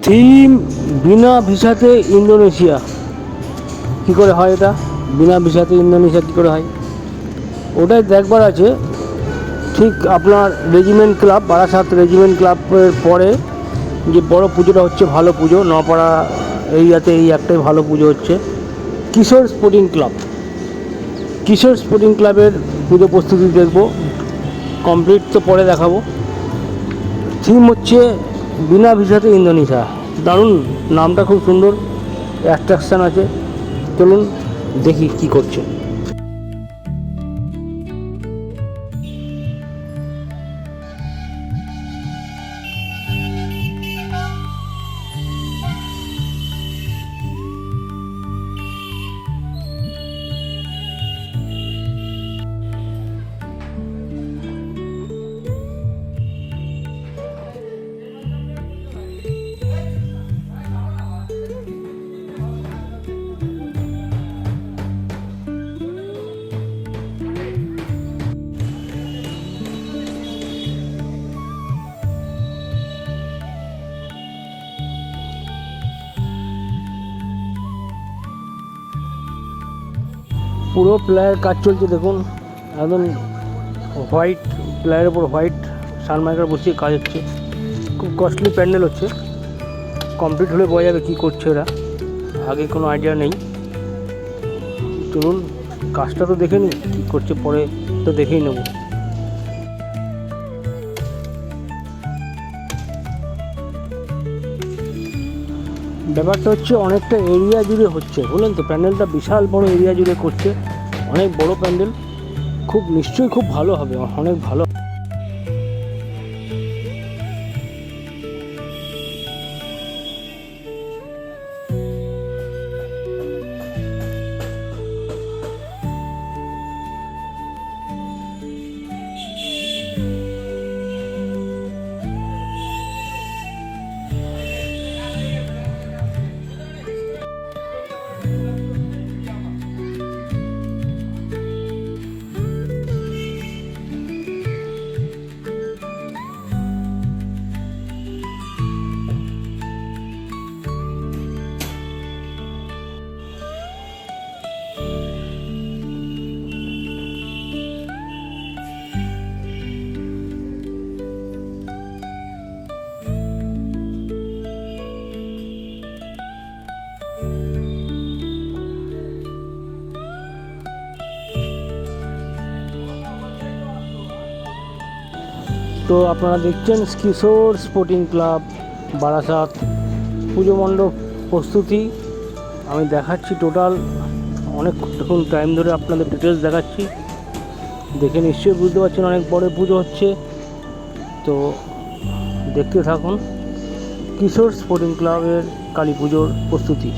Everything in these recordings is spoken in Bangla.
থিম বিনা ভিসাতে ইন্দোনেশিয়া কি করে হয় এটা? বিনা ভিসাতে ইন্দোনেশিয়া কী করে হয়? ওটাই দেখবার আছে। ঠিক আপনার রেজিমেন্ট ক্লাব বারাসাত রেজিমেন্ট ক্লাবের পরে যে বড় পুজোটা হচ্ছে ভালো পুজো, নপাড়া এরিয়াতে এই একটাই ভালো পুজো হচ্ছে। Kishore sporting club Kishore sporting ক্লাবের পুজো প্রস্তুতি দেখব। কমপ্লিট তো পরে দেখাবো। থিম হচ্ছে বিনা ভিসাতে ইন্দোনেশিয়া। দারুণ নামটা খুব সুন্দর অ্যাট্রাকশান আছে। চলুন দেখি কি করছে। পুরো প্লেয়ার কাজ চলছে, দেখুন। একদম হোয়াইট প্লেয়ারের উপর হোয়াইট সানমাইকার বসিয়ে কাজ হচ্ছে। খুব কস্টলি প্যান্ডেল হচ্ছে। কমপ্লিট হলে বোঝা যাবে কী করছে এরা আগে কোনো আইডিয়া নেই। চলুন, কাজটা তো দেখে নিই, কী করছে পরে তো দেখেই নেব। ব্যাপারটা হচ্ছে অনেকটা এরিয়া জুড়ে হচ্ছে। বলুন তো, প্যান্ডেলটা বিশাল বড় এরিয়া জুড়ে করছে। অনেক বড় প্যান্ডেল। খুব, নিশ্চয়ই খুব ভালো হবে, অনেক ভালো তো আপনারা দেখছেন কিশোর স্পোর্টিং ক্লাব বারাসাত পুজো মণ্ডপ প্রস্তুতি। আমি দেখাচ্ছি টোটাল অনেকক্ষণ টাইম ধরে আপনাদের ডিটেলস দেখাচ্ছি। দেখে নিশ্চয়ই বুঝতে পারছেন অনেক বড় পুজো হচ্ছে। তো দেখতে থাকুন, কিশোর স্পোর্টিং ক্লাবের কালী পুজোর প্রস্তুতি।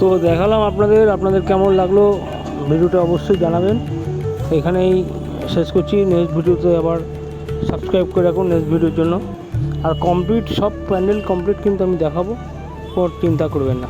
তো দেখালাম আপনাদের আপনাদের কেমন লাগল ভিডিওটা অবশ্যই জানাবেন। এখানেই শেষ করছি নেক্সট ভিডিওতে আবার সাবস্ক্রাইব করে রাখুন নেক্সট ভিডিওর জন্য। আর কমপ্লিট সব প্যান্ডেল কমপ্লিট কিন্তু আমি দেখাবো পর চিন্তা করবেন না।